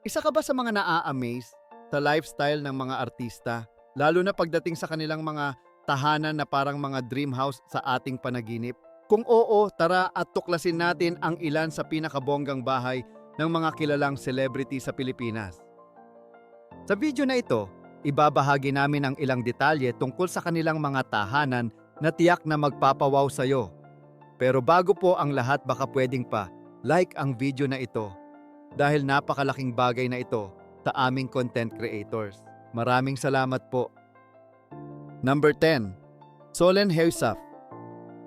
Isa ka ba sa mga naa-amaze sa lifestyle ng mga artista, lalo na pagdating sa kanilang mga tahanan na parang mga dream house sa ating panaginip? Kung oo, tara at tuklasin natin ang ilan sa pinakabonggang bahay ng mga kilalang celebrity sa Pilipinas. Sa video na ito, ibabahagi namin ang ilang detalye tungkol sa kanilang mga tahanan na tiyak na magpapawaw sa'yo. Pero bago po ang lahat baka pwedeng pa, like ang video na ito dahil napakalaking bagay na ito sa aming content creators. Maraming salamat po. Number 10. Solen Heusaf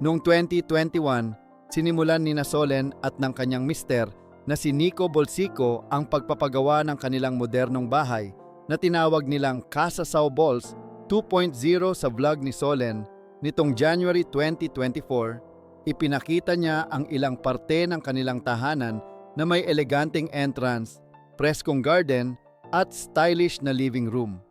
Noong 2021, sinimulan ni na Solen at ng kanyang mister na si Nico Bolsico ang pagpapagawa ng kanilang modernong bahay na tinawag nilang Casa Sao Balls 2.0 sa vlog ni Solen nitong January 2024, ipinakita niya ang ilang parte ng kanilang tahanan na may eleganteng entrance, preskong garden at stylish na living room.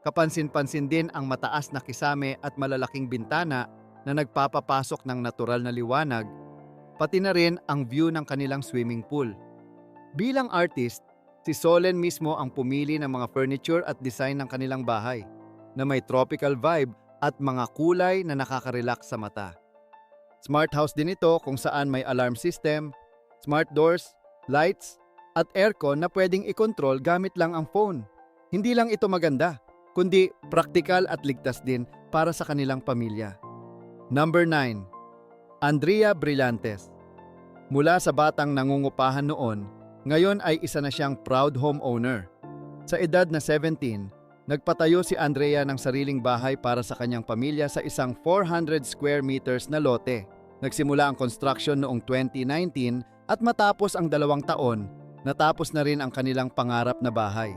Kapansin-pansin din ang mataas na kisame at malalaking bintana na nagpapapasok ng natural na liwanag, pati na rin ang view ng kanilang swimming pool. Bilang artist, si Solen mismo ang pumili ng mga furniture at design ng kanilang bahay na may tropical vibe at mga kulay na nakaka-relax sa mata. Smart house din ito kung saan may alarm system, smart doors, lights, at aircon na pwedeng i-control gamit lang ang phone. Hindi lang ito maganda, kundi praktikal at ligtas din para sa kanilang pamilya. Number 9. Andrea Brillantes Mula sa batang nangungupahan noon, ngayon ay isa na siyang proud homeowner. Sa edad na 17, nagpatayo si Andrea ng sariling bahay para sa kanyang pamilya sa isang 400 square meters na lote. Nagsimula ang construction noong 2019 at matapos ang dalawang taon, natapos na rin ang kanilang pangarap na bahay.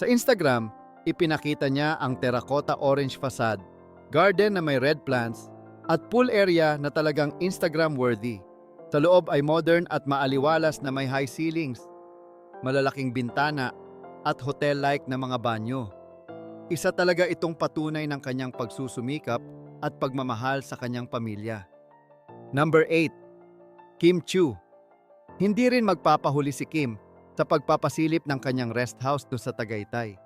Sa Instagram, ipinakita niya ang terracotta orange facade, garden na may red plants, at pool area na talagang Instagram-worthy. Sa loob ay modern at maaliwalas na may high ceilings, malalaking bintana, at hotel-like na mga banyo. Isa talaga itong patunay ng kanyang pagsusumikap at pagmamahal sa kanyang pamilya. Number 8. Kim Chu Hindi rin magpapahuli si Kim sa pagpapasilip ng kanyang rest house do sa Tagaytay.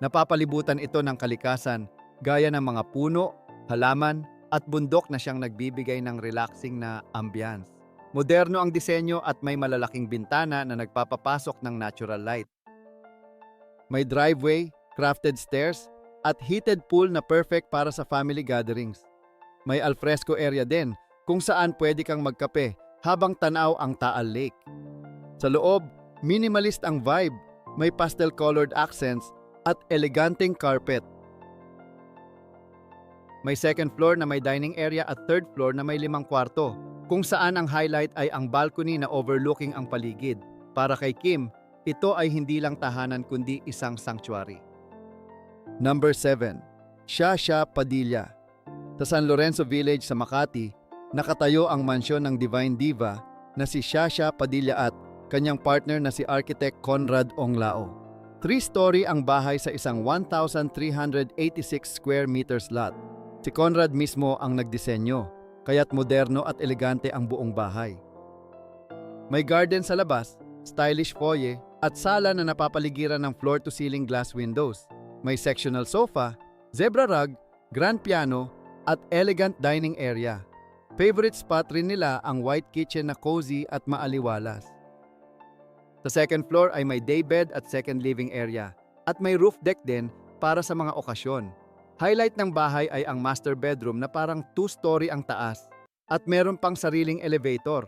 Napapalibutan ito ng kalikasan gaya ng mga puno, halaman at bundok na siyang nagbibigay ng relaxing na ambiance. Moderno ang disenyo at may malalaking bintana na nagpapapasok ng natural light. May driveway, crafted stairs, at heated pool na perfect para sa family gatherings. May alfresco area din kung saan pwede kang magkape habang tanaw ang Taal Lake. Sa loob, minimalist ang vibe, may pastel-colored accents at eleganteng carpet. May second floor na may dining area at third floor na may limang kwarto, kung saan ang highlight ay ang balcony na overlooking ang paligid. Para kay Kim, ito ay hindi lang tahanan kundi isang sanctuary. Number 7. Shasha Padilla Sa San Lorenzo Village sa Makati, nakatayo ang mansyon ng Divine Diva na si Shasha Padilla at kanyang partner na si Architect Conrad Onglao. Three-story ang bahay sa isang 1,386 square meters lot. Si Conrad mismo ang nagdisenyo, kaya't moderno at elegante ang buong bahay. May garden sa labas, stylish foyer, at sala na napapaligiran ng floor-to-ceiling glass windows. May sectional sofa, zebra rug, grand piano, at elegant dining area. Favorite spot rin nila ang white kitchen na cozy at maaliwalas. Sa second floor ay may daybed at second living area at may roof deck din para sa mga okasyon. Highlight ng bahay ay ang master bedroom na parang two-story ang taas at meron pang sariling elevator.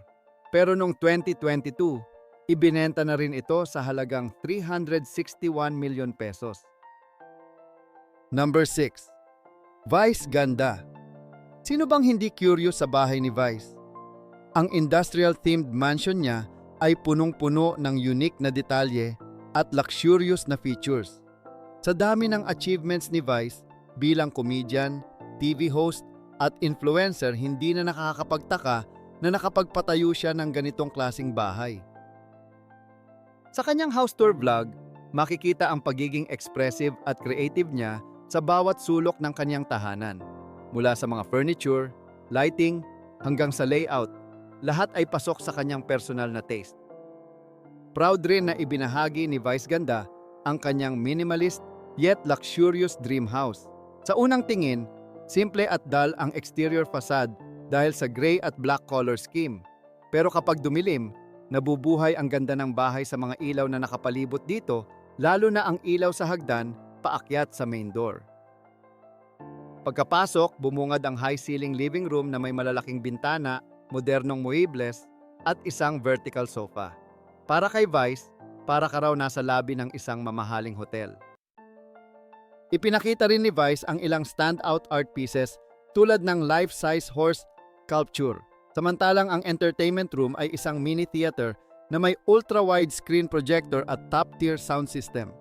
Pero noong 2022, ibinenta na rin ito sa halagang 361 million pesos. Number 6. Vice Ganda Sino bang hindi curious sa bahay ni Vice? Ang industrial-themed mansion niya ay punong-puno ng unique na detalye at luxurious na features. Sa dami ng achievements ni Vice, bilang comedian, TV host at influencer hindi na nakakapagtaka na nakapagpatayo siya ng ganitong klasing bahay. Sa kanyang house tour vlog, makikita ang pagiging expressive at creative niya sa bawat sulok ng kanyang tahanan. Mula sa mga furniture, lighting, hanggang sa layout, lahat ay pasok sa kanyang personal na taste. Proud rin na ibinahagi ni Vice Ganda ang kanyang minimalist yet luxurious dream house. Sa unang tingin, simple at dull ang exterior facade dahil sa gray at black color scheme. Pero kapag dumilim, nabubuhay ang ganda ng bahay sa mga ilaw na nakapalibot dito, lalo na ang ilaw sa hagdan paakyat sa main door. Pagkapasok, bumungad ang high-ceiling living room na may malalaking bintana, modernong muebles, at isang vertical sofa. Para kay Vice, para ka raw nasa lobby ng isang mamahaling hotel. Ipinakita rin ni Vice ang ilang standout art pieces tulad ng life-size horse sculpture. Samantalang ang entertainment room ay isang mini theater na may ultra-wide screen projector at top-tier sound system.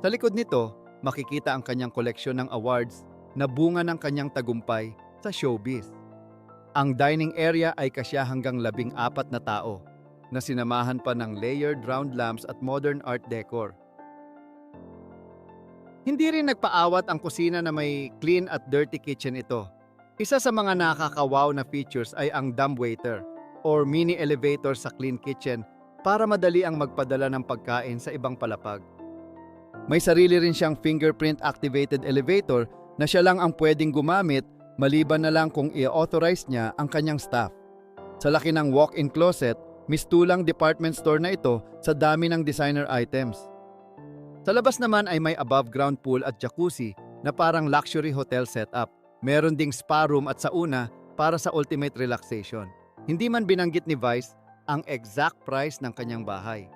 Sa likod nito, makikita ang kanyang koleksyon ng awards na bunga ng kanyang tagumpay sa showbiz. Ang dining area ay kasya hanggang labing apat na tao na sinamahan pa ng layered round lamps at modern art decor. Hindi rin nagpaawat ang kusina na may clean at dirty kitchen ito. Isa sa mga nakakawaw na features ay ang dumbwaiter or mini elevator sa clean kitchen para madali ang magpadala ng pagkain sa ibang palapag. May sarili rin siyang fingerprint-activated elevator na siya lang ang pwedeng gumamit maliban na lang kung i-authorize niya ang kanyang staff. Sa laki ng walk-in closet, mistulang department store na ito sa dami ng designer items. Sa labas naman ay may above-ground pool at jacuzzi na parang luxury hotel setup. Meron ding spa room at sauna para sa ultimate relaxation. Hindi man binanggit ni Vice ang exact price ng kanyang bahay.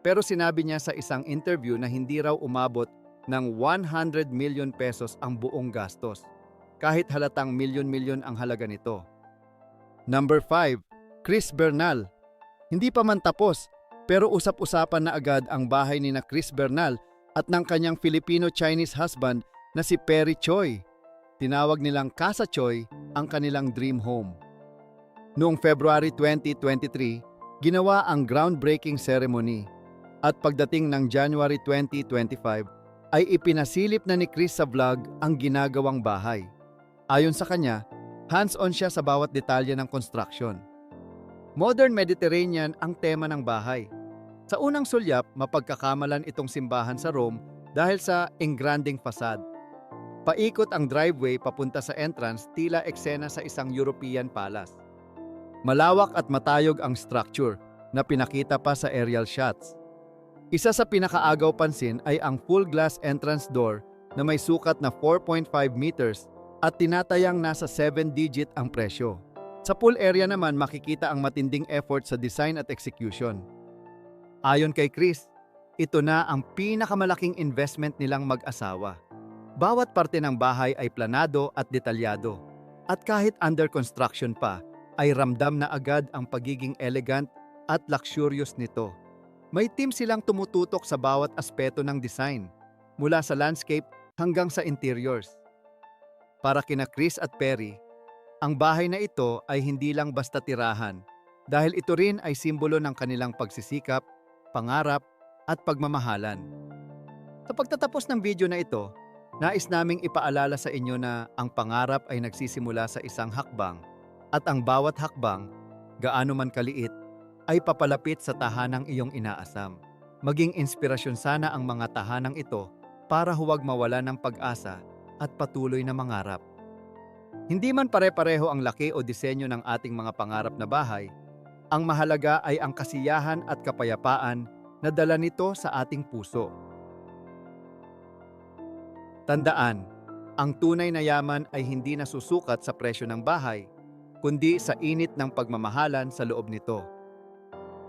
Pero sinabi niya sa isang interview na hindi raw umabot ng 100 million pesos ang buong gastos. Kahit halatang milyon-milyon ang halaga nito. Number 5. Chris Bernal. Hindi pa man tapos, pero usap-usapan na agad ang bahay ni na Chris Bernal at ng kanyang Filipino-Chinese husband na si Perry Choi. Tinawag nilang Casa Choi ang kanilang dream home. Noong February 2023, ginawa ang groundbreaking ceremony at pagdating ng January 2025 ay ipinasilip na ni Chris sa vlog ang ginagawang bahay. Ayon sa kanya, hands-on siya sa bawat detalye ng construction. Modern Mediterranean ang tema ng bahay. Sa unang sulyap, mapagkakamalan itong simbahan sa Rome dahil sa engranding facade. Paikot ang driveway papunta sa entrance tila eksena sa isang European palace. Malawak at matayog ang structure na pinakita pa sa aerial shots. Isa sa pinakaagaw pansin ay ang full glass entrance door na may sukat na 4.5 meters at tinatayang nasa 7 digit ang presyo. Sa pool area naman makikita ang matinding effort sa design at execution. Ayon kay Chris, ito na ang pinakamalaking investment nilang mag-asawa. Bawat parte ng bahay ay planado at detalyado. At kahit under construction pa, ay ramdam na agad ang pagiging elegant at luxurious nito. May team silang tumututok sa bawat aspeto ng design, mula sa landscape hanggang sa interiors. Para kina Chris at Perry, ang bahay na ito ay hindi lang basta tirahan dahil ito rin ay simbolo ng kanilang pagsisikap, pangarap at pagmamahalan. Sa pagtatapos ng video na ito, nais naming ipaalala sa inyo na ang pangarap ay nagsisimula sa isang hakbang at ang bawat hakbang, gaano man kaliit, ay papalapit sa tahanang iyong inaasam. Maging inspirasyon sana ang mga tahanang ito para huwag mawala ng pag-asa at patuloy na mangarap. Hindi man pare-pareho ang laki o disenyo ng ating mga pangarap na bahay, ang mahalaga ay ang kasiyahan at kapayapaan na dala nito sa ating puso. Tandaan, ang tunay na yaman ay hindi nasusukat sa presyo ng bahay, kundi sa init ng pagmamahalan sa loob nito.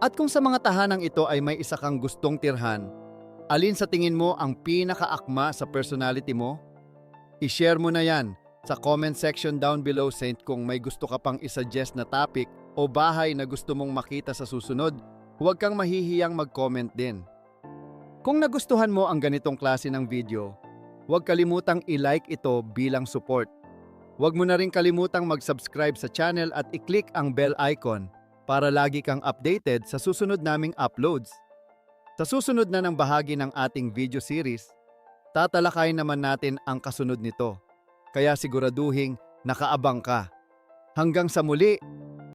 At kung sa mga tahanang ito ay may isa kang gustong tirhan, alin sa tingin mo ang pinakaakma sa personality mo? I-share mo na yan sa comment section down below Saint kung may gusto ka pang isuggest na topic o bahay na gusto mong makita sa susunod, huwag kang mahihiyang mag-comment din. Kung nagustuhan mo ang ganitong klase ng video, huwag kalimutang i-like ito bilang support. Huwag mo na rin kalimutang mag-subscribe sa channel at i-click ang bell icon para lagi kang updated sa susunod naming uploads. Sa susunod na ng bahagi ng ating video series, tatalakayin naman natin ang kasunod nito. Kaya siguraduhing nakaabang ka. Hanggang sa muli,